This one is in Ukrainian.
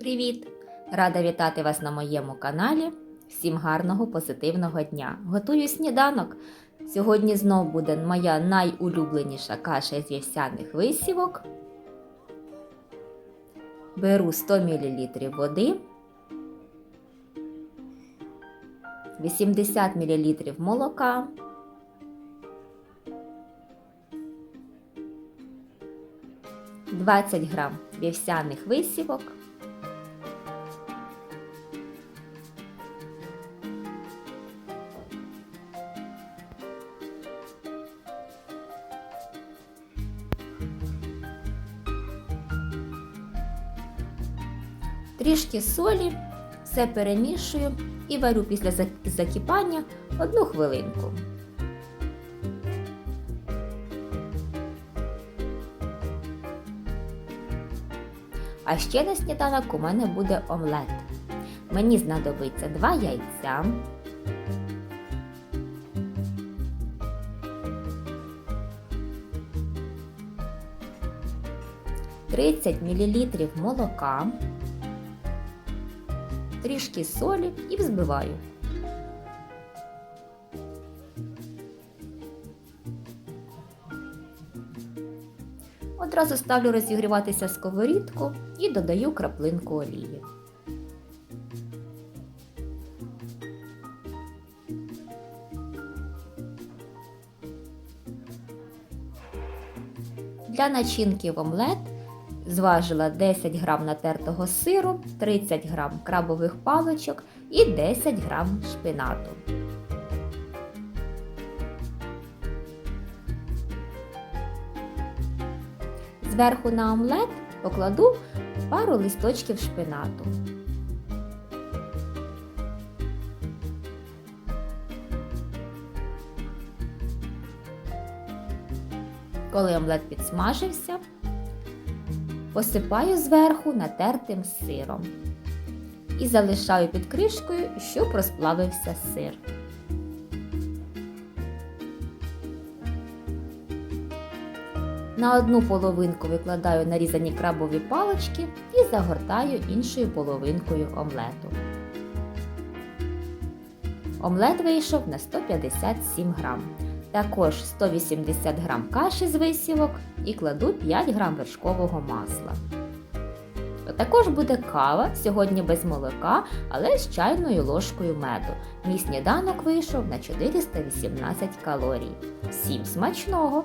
Привіт! Рада вітати вас на моєму каналі. Всім гарного позитивного дня! Готую сніданок. Сьогодні знов буде моя найулюбленіша каша з вівсяних висівок. Беру 100 мл води, 80 мл молока. Двадцять грам вівсяних висівок, трішки солі, все перемішую і варю після зак- закипання одну хвилинку. А ще на сніданок у мене буде омлет. Мені знадобиться 2 яйця, тридцять мл молока, трішки солі і взбиваю. Одразу ставлю розігріватися сковорідку і додаю краплинку олії. Для начинки в омлет зважила 10 грам натертого сиру, 30 грам крабових паличок і 10 грам шпинату. Зверху на омлет покладу пару листочків шпинату. Коли омлет підсмажився, посипаю зверху натертим сиром і залишаю під кришкою, щоб розплавився сир. На одну половинку викладаю нарізані крабові палички і загортаю іншою половинкою омлету. Омлет вийшов на 157 грам. Також 180 грам каші з висівок і кладу 5 грам вершкового масла. Також буде кава, сьогодні без молока, але з чайною ложкою меду. Мій сніданок вийшов на 418 калорій. Всім смачного!